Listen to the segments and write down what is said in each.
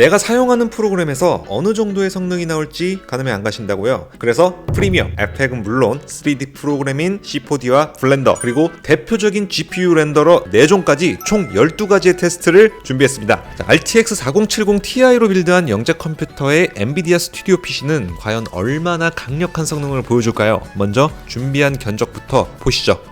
내가 사용하는 프로그램에서 어느 정도의 성능이 나올지 가늠이 안 가신다고요? 그래서 프리미엄, 에펙은 물론 3D 프로그램인 C4D와 블렌더 그리고 대표적인 GPU 렌더러 4종까지 총 12가지의 테스트를 준비했습니다. 자, RTX 4070 Ti로 빌드한 영재 컴퓨터의 엔비디아 스튜디오 PC는 과연 얼마나 강력한 성능을 보여줄까요? 먼저 준비한 견적부터 보시죠.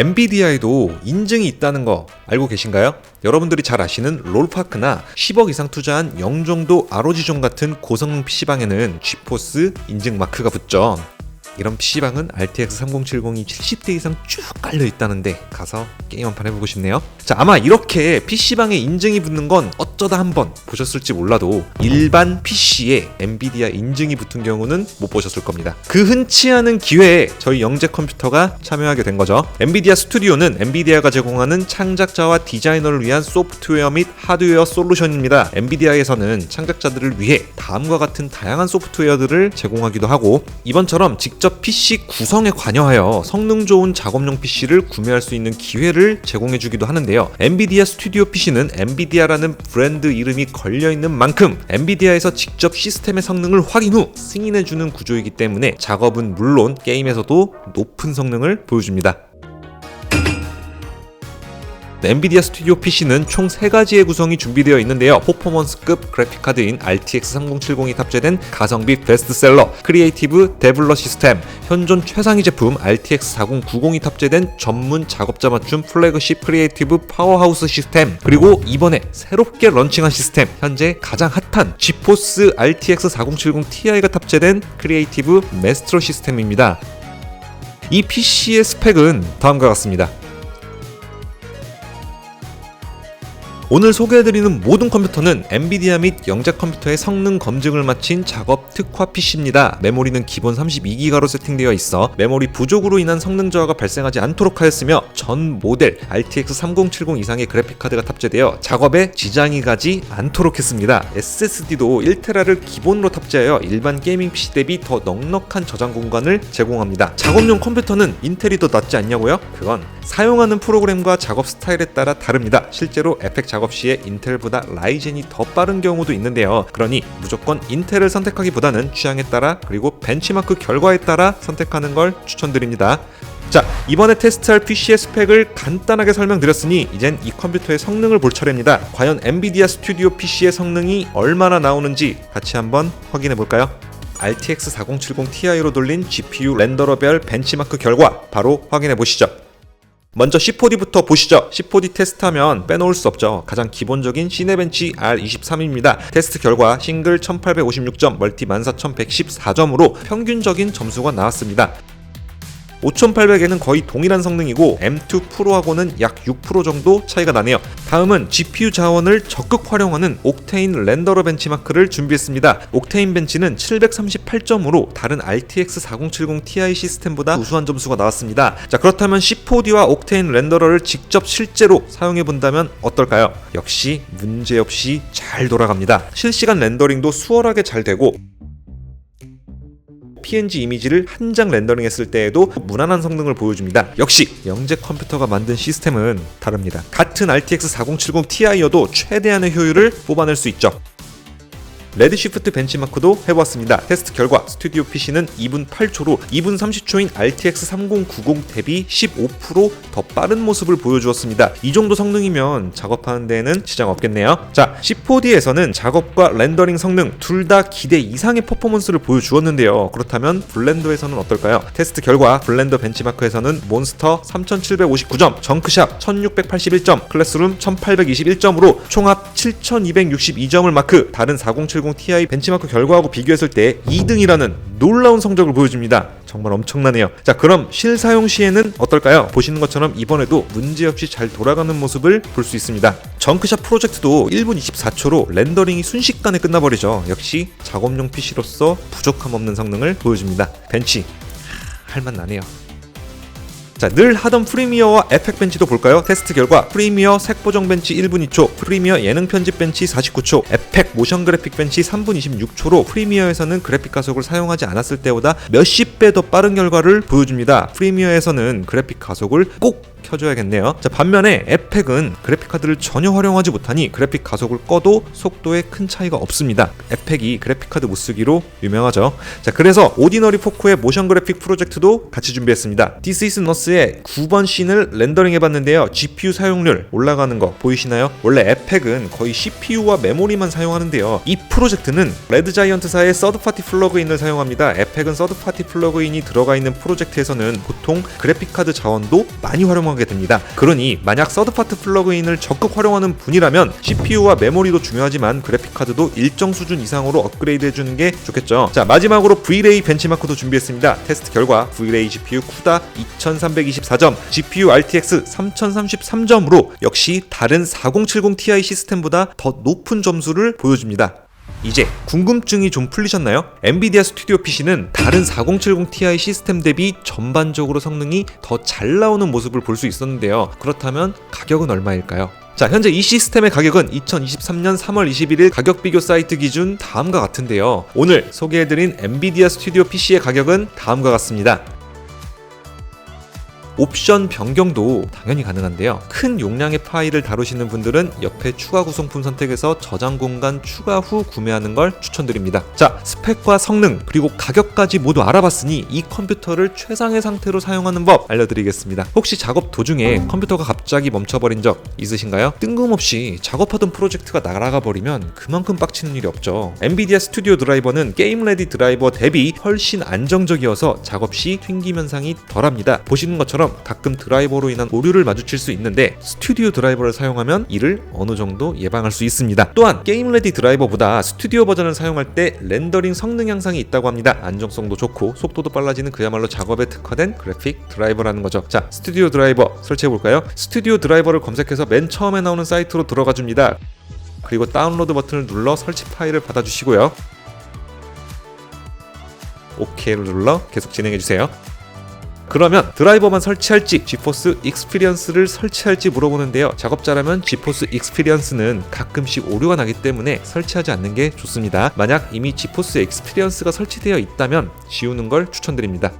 엔비디아에도 인증이 있다는 거 알고 계신가요? 여러분들이 잘 아시는 롤파크나 10억 이상 투자한 영종도 ROG존 같은 고성능 PC방에는 GForce 인증 마크가 붙죠. 이런 PC방은 RTX 3070이 70대 이상 쭉 깔려 있다는데 가서 게임 한 판 해보고 싶네요. 자, 아마 이렇게 PC방에 인증이 붙는 건 어쩌다 한번 보셨을지 몰라도 일반 PC에 엔비디아 인증이 붙은 경우는 못 보셨을 겁니다. 그 흔치 않은 기회에 저희 영재 컴퓨터가 참여하게 된 거죠. 엔비디아 스튜디오는 엔비디아가 제공하는 창작자와 디자이너를 위한 소프트웨어 및 하드웨어 솔루션입니다. 엔비디아에서는 창작자들을 위해 다음과 같은 다양한 소프트웨어들을 제공하기도 하고 이번처럼 직접 PC 구성에 관여하여 성능 좋은 작업용 PC를 구매할 수 있는 기회를 제공해주기도 하는데요. 엔비디아 스튜디오 PC는 엔비디아라는 브랜드 이름이 걸려있는 만큼 엔비디아에서 직접 시스템의 성능을 확인 후 승인해주는 구조이기 때문에 작업은 물론 게임에서도 높은 성능을 보여줍니다. 엔비디아 스튜디오 PC는 총 3가지의 구성이 준비되어 있는데요. 퍼포먼스급 그래픽카드인 RTX 3070이 탑재된 가성비 베스트셀러, 크리에이티브 데블러 시스템, 현존 최상위 제품 RTX 4090이 탑재된 전문 작업자 맞춤 플래그십 크리에이티브 파워하우스 시스템, 그리고 이번에 새롭게 런칭한 시스템, 현재 가장 핫한 지포스 RTX 4070 Ti가 탑재된 크리에이티브 메스트로 시스템입니다. 이 PC의 스펙은 다음과 같습니다. 오늘 소개해드리는 모든 컴퓨터는 엔비디아 및 영재 컴퓨터의 성능 검증을 마친 작업 특화 PC입니다. 메모리는 기본 32기가로 세팅되어 있어 메모리 부족으로 인한 성능 저하가 발생하지 않도록 하였으며 전 모델 RTX 3070 이상의 그래픽카드가 탑재되어 작업에 지장이 가지 않도록 했습니다. SSD도 1테라를 기본으로 탑재하여 일반 게이밍 PC 대비 더 넉넉한 저장 공간을 제공합니다. 작업용 컴퓨터는 인텔이 더 낫지 않냐고요? 그건 사용하는 프로그램과 작업 스타일에 따라 다릅니다. 실제로 에펙 작업 시에 인텔보다 라이젠이 더 빠른 경우도 있는데요. 그러니 무조건 인텔을 선택하기보다는 취향에 따라 그리고 벤치마크 결과에 따라 선택하는 걸 추천드립니다. 자, 이번에 테스트할 PC의 스펙을 간단하게 설명드렸으니 이젠 이 컴퓨터의 성능을 볼 차례입니다. 과연 엔비디아 스튜디오 PC의 성능이 얼마나 나오는지 같이 한번 확인해 볼까요? RTX 4070 Ti로 돌린 GPU 렌더러별 벤치마크 결과 바로 확인해 보시죠. 먼저 C4D부터 보시죠. C4D 테스트하면 빼놓을 수 없죠. 가장 기본적인 시네벤치 R23입니다. 테스트 결과 싱글 1856점, 멀티 14114점으로 평균적인 점수가 나왔습니다. 5800에는 거의 동일한 성능이고 M2 프로하고는 약 6% 정도 차이가 나네요. 다음은 GPU 자원을 적극 활용하는 옥테인 렌더러 벤치마크를 준비했습니다. 옥테인 벤치는 738점으로 다른 RTX 4070 Ti 시스템보다 우수한 점수가 나왔습니다. 자 그렇다면 C4D와 옥테인 렌더러를 직접 실제로 사용해 본다면 어떨까요? 역시 문제없이 잘 돌아갑니다. 실시간 렌더링도 수월하게 잘 되고 PNG 이미지를 한 장 렌더링했을 때에도 무난한 성능을 보여줍니다. 역시 영재 컴퓨터가 만든 시스템은 다릅니다. 같은 RTX 4070 Ti여도 최대한의 효율을 뽑아낼 수 있죠. 레드시프트 벤치마크도 해보았습니다. 테스트 결과 스튜디오 PC는 2분 8초로 2분 30초인 RTX 3090 대비 15%더 빠른 모습을 보여주었습니다. 이 정도 성능이면 작업하는 데에는 지장 없겠네요. 자, C4D에서는 작업과 렌더링 성능 둘 다 기대 이상의 퍼포먼스를 보여주었는데요. 그렇다면 블렌더에서는 어떨까요? 테스트 결과 블렌더 벤치마크에서는 몬스터 3759점, 정크샵 1681점, 클래스룸 1821점으로 총합 7262점을 마크 다른 4070 Ti 벤치마크 결과하고 비교했을 때 2등이라는 놀라운 성적을 보여줍니다. 정말 엄청나네요. 자, 그럼 실사용 시에는 어떨까요? 보시는 것처럼 이번에도 문제없이 잘 돌아가는 모습을 볼 수 있습니다. 정크샷 프로젝트도 1분 24초로 렌더링이 순식간에 끝나버리죠. 역시 작업용 PC로서 부족함 없는 성능을 보여줍니다. 벤치 할만 나네요. 자, 늘 하던 프리미어와 에펙 벤치도 볼까요? 테스트 결과 프리미어 색 보정 벤치 1분 2초, 프리미어 예능 편집 벤치 49초, 에펙 모션 그래픽 벤치 3분 26초로 프리미어에서는 그래픽 가속을 사용하지 않았을 때보다 몇십 배 더 빠른 결과를 보여줍니다. 프리미어에서는 그래픽 가속을 꼭 켜줘야겠네요. 자 반면에 에펙은 그래픽 카드를 전혀 활용하지 못하니 그래픽 가속을 꺼도 속도에 큰 차이가 없습니다. 에펙이 그래픽 카드 못 쓰기로 유명하죠. 자 그래서 오디너리 포크의 모션 그래픽 프로젝트도 같이 준비했습니다. This is Us의 9번 씬을 렌더링 해봤는데요. GPU 사용률 올라가는 거 보이시나요? 원래 에펙은 거의 CPU와 메모리만 사용하는데요. 이 프로젝트는 레드 자이언트사의 서드파티 플러그인을 사용합니다. 에펙은 서드파티 플러그인이 들어가 있는 프로젝트에서는 보통 그래픽 카드 자원도 많이 활 용하게 됩니다. 그러니 만약 서드파트 플러그인을 적극 활용하는 분이라면 CPU와 메모리도 중요하지만 그래픽 카드도 일정 수준 이상으로 업그레이드 해주는 게 좋겠죠. 자 마지막으로 V-Ray 벤치마크도 준비했습니다. 테스트 결과 V-Ray GPU 쿠다 2324점, GPU RTX 3033점으로 역시 다른 4070 Ti 시스템보다 더 높은 점수를 보여줍니다. 이제 궁금증이 좀 풀리셨나요? 엔비디아 스튜디오 PC는 다른 4070 Ti 시스템 대비 전반적으로 성능이 더 잘 나오는 모습을 볼 수 있었는데요. 그렇다면 가격은 얼마일까요? 자, 현재 이 시스템의 가격은 2023년 3월 21일 가격 비교 사이트 기준 다음과 같은데요. 오늘 소개해드린 엔비디아 스튜디오 PC의 가격은 다음과 같습니다. 옵션 변경도 당연히 가능한데요. 큰 용량의 파일을 다루시는 분들은 옆에 추가 구성품 선택에서 저장 공간 추가 후 구매하는 걸 추천드립니다. 자, 스펙과 성능 그리고 가격까지 모두 알아봤으니 이 컴퓨터를 최상의 상태로 사용하는 법 알려드리겠습니다. 혹시 작업 도중에 컴퓨터가 갑자기 멈춰버린 적 있으신가요? 뜬금없이 작업하던 프로젝트가 날아가 버리면 그만큼 빡치는 일이 없죠. 엔비디아 스튜디오 드라이버는 게임 레디 드라이버 대비 훨씬 안정적이어서 작업 시 튕김 현상이 덜합니다. 보시는 것처럼 가끔 드라이버로 인한 오류를 마주칠 수 있는데 스튜디오 드라이버를 사용하면 이를 어느 정도 예방할 수 있습니다. 또한 게임 레디 드라이버보다 스튜디오 버전을 사용할 때 렌더링 성능 향상이 있다고 합니다. 안정성도 좋고 속도도 빨라지는 그야말로 작업에 특화된 그래픽 드라이버라는 거죠. 자, 스튜디오 드라이버 설치해 볼까요? 스튜디오 드라이버를 검색해서 맨 처음에 나오는 사이트로 들어가 줍니다. 그리고 다운로드 버튼을 눌러 설치 파일을 받아 주시고요. OK를 눌러 계속 진행해 주세요. 그러면 드라이버만 설치할지 지포스 익스피리언스를 설치할지 물어보는데요. 작업자라면 지포스 익스피리언스는 가끔씩 오류가 나기 때문에 설치하지 않는 게 좋습니다. 만약 이미 지포스 익스피리언스가 설치되어 있다면 지우는 걸 추천드립니다.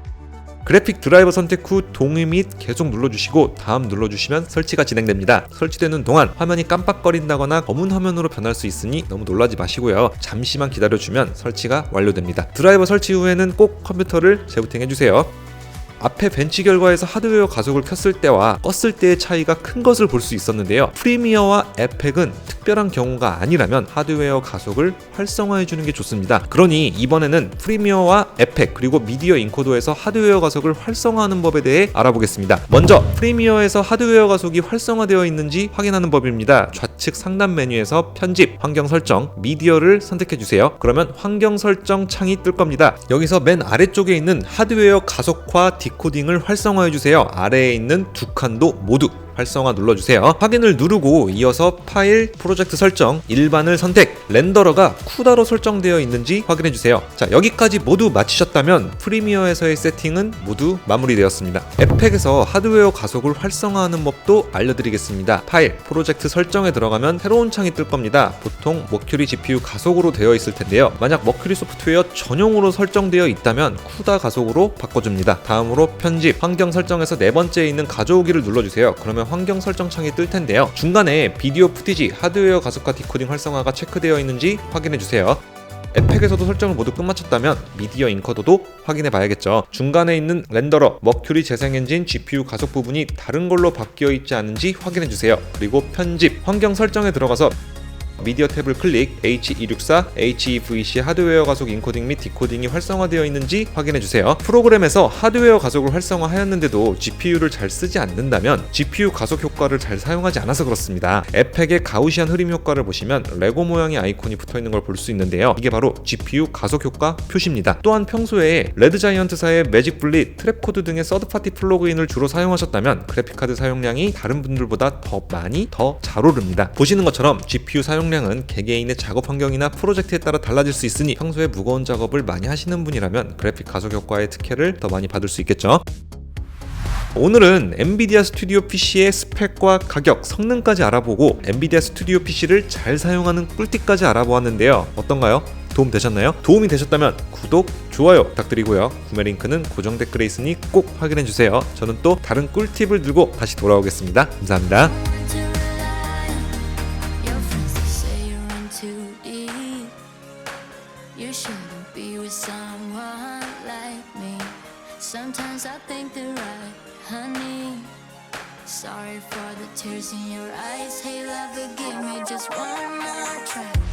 그래픽 드라이버 선택 후 동의 및 계속 눌러주시고 다음 눌러주시면 설치가 진행됩니다. 설치되는 동안 화면이 깜빡거린다거나 검은 화면으로 변할 수 있으니 너무 놀라지 마시고요. 잠시만 기다려주면 설치가 완료됩니다. 드라이버 설치 후에는 꼭 컴퓨터를 재부팅해주세요. 앞에 벤치 결과에서 하드웨어 가속을 켰을 때와 껐을 때의 차이가 큰 것을 볼 수 있었는데요. 프리미어와 에펙은 특별한 경우가 아니라면 하드웨어 가속을 활성화해 주는 게 좋습니다. 그러니 이번에는 프리미어와 에펙 그리고 미디어 인코더에서 하드웨어 가속을 활성화하는 법에 대해 알아보겠습니다. 먼저 프리미어에서 하드웨어 가속이 활성화되어 있는지 확인하는 법입니다. 좌측 상단 메뉴에서 편집, 환경 설정, 미디어를 선택해 주세요. 그러면 환경 설정 창이 뜰 겁니다. 여기서 맨 아래쪽에 있는 하드웨어 가속화 디 코딩을 활성화해 주세요. 아래에 있는 두 칸도 모두 활성화 눌러주세요. 확인을 누르고 이어서 파일, 프로젝트 설정, 일반을 선택, 렌더러가 쿠다로 설정되어 있는지 확인해주세요. 자, 여기까지 모두 마치셨다면 프리미어에서의 세팅은 모두 마무리되었습니다. 에펙에서 하드웨어 가속을 활성화하는 법도 알려드리겠습니다. 파일, 프로젝트 설정에 들어가면 새로운 창이 뜰 겁니다. 보통 머큐리 GPU 가속으로 되어 있을 텐데요. 만약 머큐리 소프트웨어 전용으로 설정되어 있다면 쿠다 가속으로 바꿔줍니다. 다음으로 편집, 환경 설정에서 네 번째에 있는 가져오기를 눌러주세요. 그러면 환경 설정 창이 뜰 텐데요. 중간에 비디오 푸티지, 하드웨어 가속화 디코딩 활성화가 체크되어 있는지 확인해 주세요. 에펙에서도 설정을 모두 끝마쳤다면 미디어 인커더도 확인해 봐야겠죠. 중간에 있는 렌더러, 머큐리 재생 엔진, GPU 가속 부분이 다른 걸로 바뀌어 있지 않은지 확인해 주세요. 그리고 편집, 환경 설정에 들어가서 미디어 탭을 클릭 H264, HEVC 하드웨어 가속 인코딩 및 디코딩이 활성화되어 있는지 확인해 주세요. 프로그램에서 하드웨어 가속을 활성화하였는데도 GPU를 잘 쓰지 않는다면 GPU 가속 효과를 잘 사용하지 않아서 그렇습니다. 에펙의 가우시안 흐림 효과를 보시면 레고 모양의 아이콘이 붙어 있는 걸 볼 수 있는데요. 이게 바로 GPU 가속 효과 표시입니다. 또한 평소에 레드자이언트사의 매직 블릿, 트랩코드 등의 서드파티 플러그인을 주로 사용하셨다면 그래픽카드 사용량이 다른 분들보다 더 많이 더 잘 오릅니다. 보시는 것처럼 GPU 사용 사용량은 개개인의 작업 환경이나 프로젝트에 따라 달라질 수 있으니 평소에 무거운 작업을 많이 하시는 분이라면 그래픽 가속 효과의 특혜를 더 많이 받을 수 있겠죠. 오늘은 엔비디아 스튜디오 PC의 스펙과 가격, 성능까지 알아보고 엔비디아 스튜디오 PC를 잘 사용하는 꿀팁까지 알아보았는데요. 어떤가요? 도움 되셨나요? 도움이 되셨다면 구독, 좋아요 부탁드리고요. 구매 링크는 고정 댓글에 있으니 꼭 확인해 주세요. 저는 또 다른 꿀팁을 들고 다시 돌아오겠습니다. 감사합니다. For the tears in your eyes. Hey, lover, give me just one more try.